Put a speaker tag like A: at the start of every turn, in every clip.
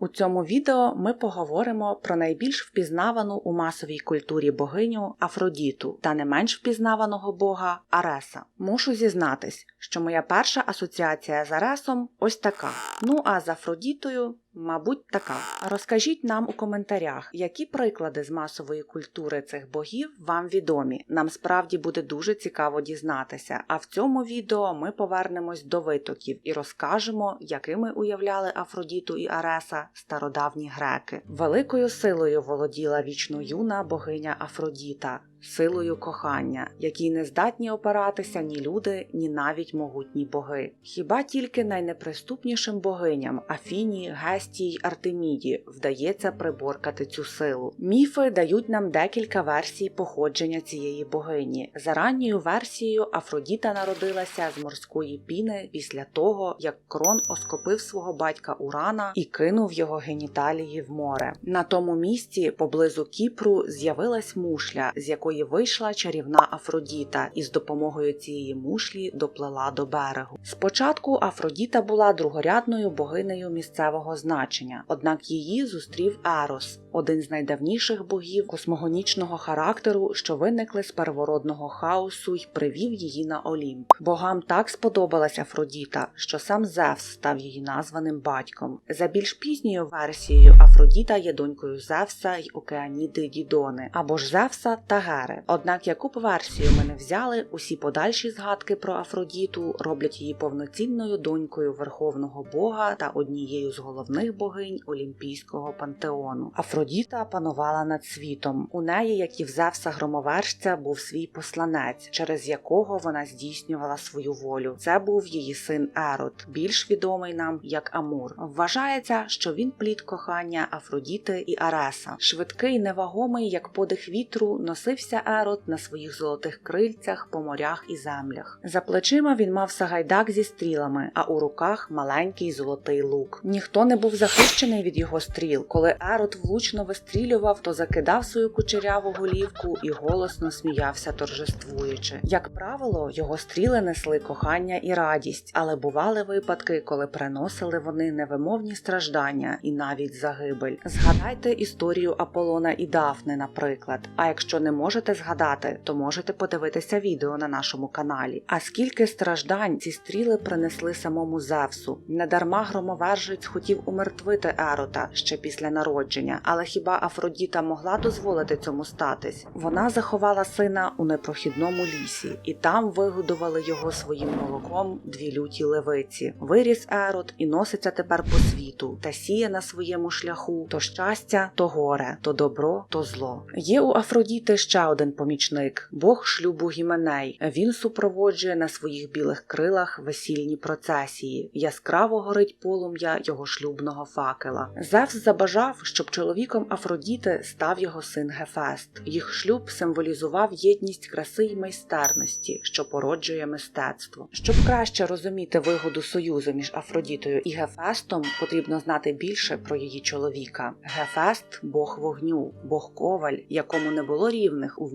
A: У цьому відео ми поговоримо про найбільш впізнавану у масовій культурі богиню Афродіту та не менш впізнаваного бога Ареса. Мушу зізнатись, що моя перша асоціація з Аресом ось така. Ну а з Афродітою. Мабуть, така. Розкажіть нам у коментарях, які приклади з масової культури цих богів вам відомі. Нам справді буде дуже цікаво дізнатися. А в цьому відео ми повернемось до витоків і розкажемо, якими уявляли Афродіту і Ареса стародавні греки. Великою силою володіла вічно юна богиня Афродіта. Силою кохання, якій не здатні опиратися ні люди, ні навіть могутні боги. Хіба тільки найнеприступнішим богиням Афіні, Гесті й Артеміді вдається приборкати цю силу. Міфи дають нам декілька версій походження цієї богині. За ранньою версією Афродіта народилася з морської піни після того, як крон оскопив свого батька Урана і кинув його геніталії в море. На тому місці, поблизу Кіпру, з'явилась мушля, з якої якої вийшла чарівна Афродіта і з допомогою цієї мушлі доплила до берегу. Спочатку Афродіта була другорядною богинею місцевого значення, однак її зустрів Ерос, один з найдавніших богів космогонічного характеру, що виникли з первородного хаосу й привів її на Олімп. Богам так сподобалась Афродіта, що сам Зевс став її названим батьком. За більш пізньою версією Афродіта є донькою Зевса й Океаніди Дідони або ж Зевса та Гера. Однак, яку б версію ми не взяли, усі подальші згадки про Афродіту роблять її повноцінною донькою верховного бога та однією з головних богинь Олімпійського пантеону. Афродіта панувала над світом. У неї, як і в Зевса громовержця, був свій посланець, через якого вона здійснювала свою волю. Це був її син Ерот, більш відомий нам як Амур. Вважається, що він плід кохання Афродіти і Ареса, швидкий, невагомий, як подих вітру, носився носився Ерот на своїх золотих крильцях по морях і землях. За плечима він мав сагайдак зі стрілами, а у руках маленький золотий лук. Ніхто не був захищений від його стріл. Коли Ерот влучно вистрілював, то закидав свою кучеряву голівку і голосно сміявся торжествуючи. Як правило, його стріли несли кохання і радість, але бували випадки, коли приносили вони невимовні страждання і навіть загибель. Згадайте історію Аполлона і Дафни, наприклад. А якщо не можете можете згадати, то можете подивитися відео на нашому каналі. А скільки страждань ці стріли принесли самому Зевсу? Недарма громовержець хотів умертвити Ерота ще після народження, але хіба Афродіта могла дозволити цьому статись? Вона заховала сина у непрохідному лісі, і там вигодували його своїм молоком дві люті левиці. Виріс Ерот і носиться тепер по світу та сіє на своєму шляху то щастя, то горе, то добро, то зло. Є у Афродіти ще один помічник, бог шлюбу Гіменей. Він супроводжує на своїх білих крилах весільні процесії. Яскраво горить полум'я його шлюбного факела. Зевс забажав, щоб чоловіком Афродіти став його син Гефест. Їх шлюб символізував єдність краси й майстерності, що породжує мистецтво. Щоб краще розуміти вигоду союзу між Афродітою і Гефестом, потрібно знати більше про її чоловіка. Гефест бог вогню, бог коваль, якому не було рівних у.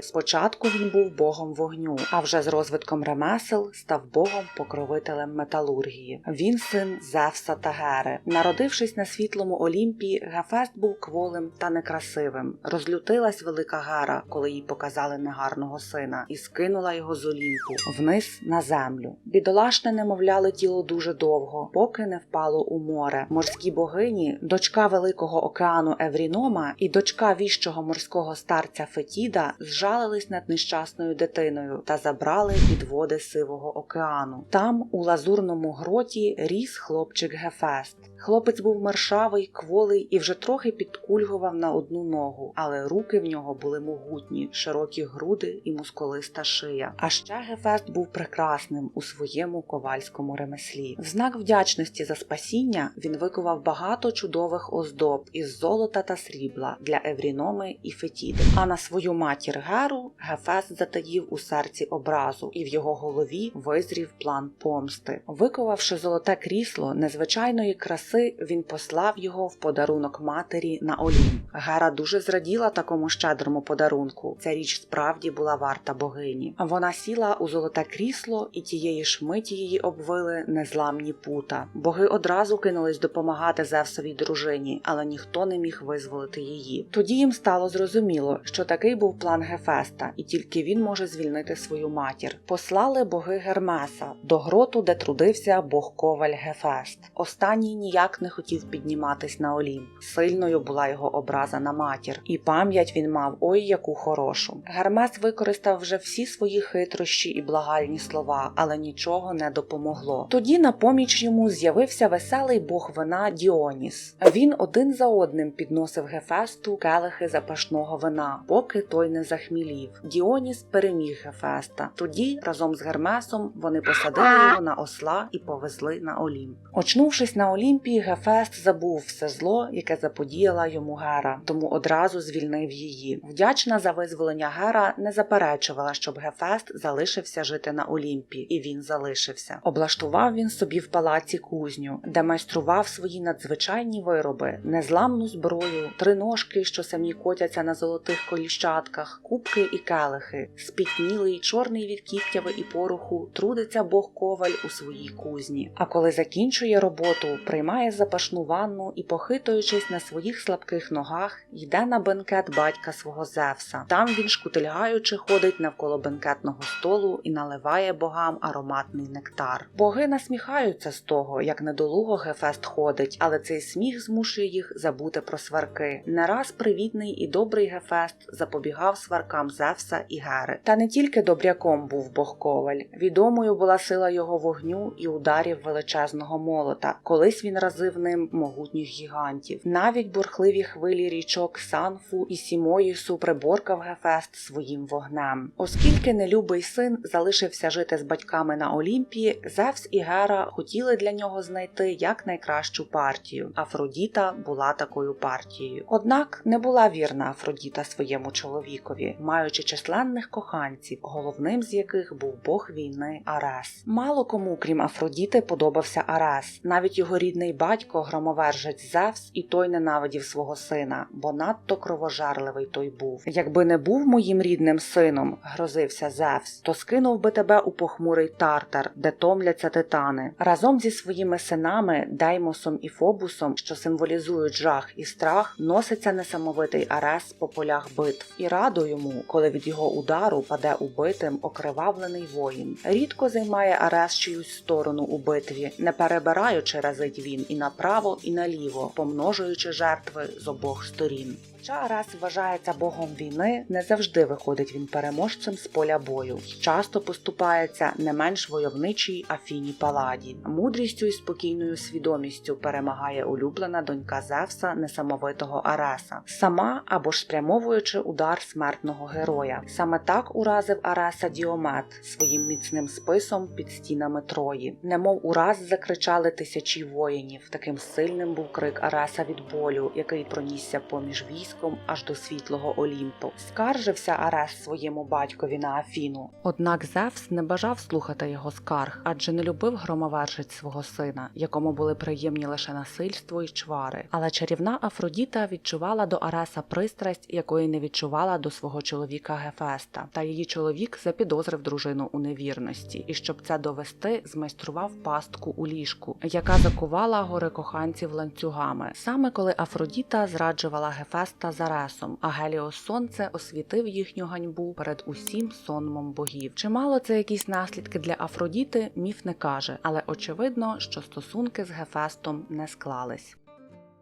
A: Спочатку він був богом вогню, а вже з розвитком ремесел став богом-покровителем металургії. Він син Зевса та Гери. Народившись на світлому Олімпі, Гефест був кволим та некрасивим. Розлютилась велика Гера, коли їй показали негарного сина, і скинула його з Олімпу вниз на землю. Бідолашне немовля летіло дуже довго, поки не впало у море. Морські богині, дочка великого океану Еврінома і дочка віщого морського старця братця Фетіда зжалились над нещасною дитиною та забрали під води сивого океану. Там, у лазурному гроті, ріс хлопчик Гефест. Хлопець був мершавий, кволий і вже трохи підкульгував на одну ногу, але руки в нього були могутні, широкі груди і мускулиста шия. А ще Гефест був прекрасним у своєму ковальському ремеслі. В знак вдячності за спасіння він викував багато чудових оздоб із золота та срібла для Евріноми і Фетіди. На свою матір Геру Гефест затаїв у серці образу, і в його голові визрів план помсти. Виковавши золоте крісло незвичайної краси, він послав його в подарунок матері на Олімп. Гера дуже зраділа такому щедрому подарунку. Ця річ справді була варта богині. Вона сіла у золоте крісло, і тієї ж миті її обвили незламні пута. Боги одразу кинулись допомагати Зевсовій дружині, але ніхто не міг визволити її. Тоді їм стало зрозуміло, що такий був план Гефеста, і тільки він може звільнити свою матір. Послали боги Гермеса до гроту, де трудився бог коваль Гефест. Останній ніяк не хотів підніматись на Олімп. Сильною була його образа на матір, і пам'ять він мав ой яку хорошу. Гермес використав вже всі свої хитрощі і благальні слова, але нічого не допомогло. Тоді на поміч йому з'явився веселий бог вина Діоніс. Він один за одним підносив Гефесту келихи запашного вина, поки той не захмілів. Діоніс переміг Гефеста. Тоді разом з Гермесом вони посадили його на осла і повезли на Олімп. Очнувшись на Олімпії, Гефест забув все зло, яке заподіяла йому Гера, тому одразу звільнив її. Вдячна за визволення Гера не заперечувала, щоб Гефест залишився жити на Олімпі, і він залишився. Облаштував він собі в палаці кузню, де майстрував свої надзвичайні вироби, незламну зброю, три ножки, що самі котяться на золотих коліщатках, кубки і келихи, спітнілий, чорний від кіктяви і пороху, трудиться бог коваль у своїй кузні. А коли закінчує роботу, приймає запашну ванну і, похитуючись на своїх слабких ногах, йде на бенкет батька свого Зевса. Там він, шкутильгаючи, ходить навколо бенкетного столу і наливає богам ароматний нектар. Боги насміхаються з того, як недолуго Гефест ходить, але цей сміх змушує їх забути про сварки. Не раз привітний і добрий Гефест запобігав сваркам Зевса і Гери. Та не тільки добряком був бог коваль. Відомою була сила його вогню і ударів величезного молота. Колись він разив ним могутніх гігантів. Навіть бурхливі хвилі річок Санфу і Сімоїсу приборкав Гефест своїм вогнем. Оскільки нелюбий син залишився жити з батьками на Олімпії, Зевс і Гера хотіли для нього знайти якнайкращу партію. Афродіта була такою партією. Однак не була вірна Афродіта своєму чоловікові, маючи численних коханців, головним з яких був бог війни Арес. Мало кому, крім Афродіти, подобався Арес. Навіть його рідний батько, громовержець Зевс, і той ненавидів свого сина, бо надто кровожерливий той був. Якби не був моїм рідним сином, грозився Зевс, то скинув би тебе у похмурий тартар, де томляться титани. Разом зі своїми синами Деймосом і Фобусом, що символізують жах і страх, носиться несамовитий Арес по полях битв, і радо йому, коли від його удару паде убитим окривавлений воїн. Рідко займає Арес чиюсь сторону у битві, не перебираючи разить він і направо, і наліво, помножуючи жертви з обох сторін. Хоча Арес вважається богом війни, не завжди виходить він переможцем з поля бою. Часто поступається не менш войовничій Афіні Паладі. Мудрістю і спокійною свідомістю перемагає улюблена донька Зевса несамовитого Ареса, сама або ж спрямовуючи удар смертного героя. Саме так уразив Ареса Діомет своїм міцним списом під стінами Трої. Немов ураз закричали тисячі воїнів. Таким сильним був крик Ареса від болю, який пронісся поміж військ військом аж до світлого Олімпу. Скаржився Арес своєму батькові на Афіну. Однак Зевс не бажав слухати його скарг, адже не любив громовержець свого сина, якому були приємні лише насильство і чвари. Але чарівна Афродіта відчувала до Ареса пристрасть, якої не відчувала до свого чоловіка Гефеста. Та її чоловік запідозрив дружину у невірності, і щоб це довести, змайстрував пастку у ліжку, яка закувала гори коханців ланцюгами. Саме коли Афродіта зраджувала Гефеста та Заресом, а Геліос Сонце освітив їхню ганьбу перед усім сонмом богів. Чи мало це якісь наслідки для Афродіти, міф не каже, але очевидно, що стосунки з Гефестом не склались.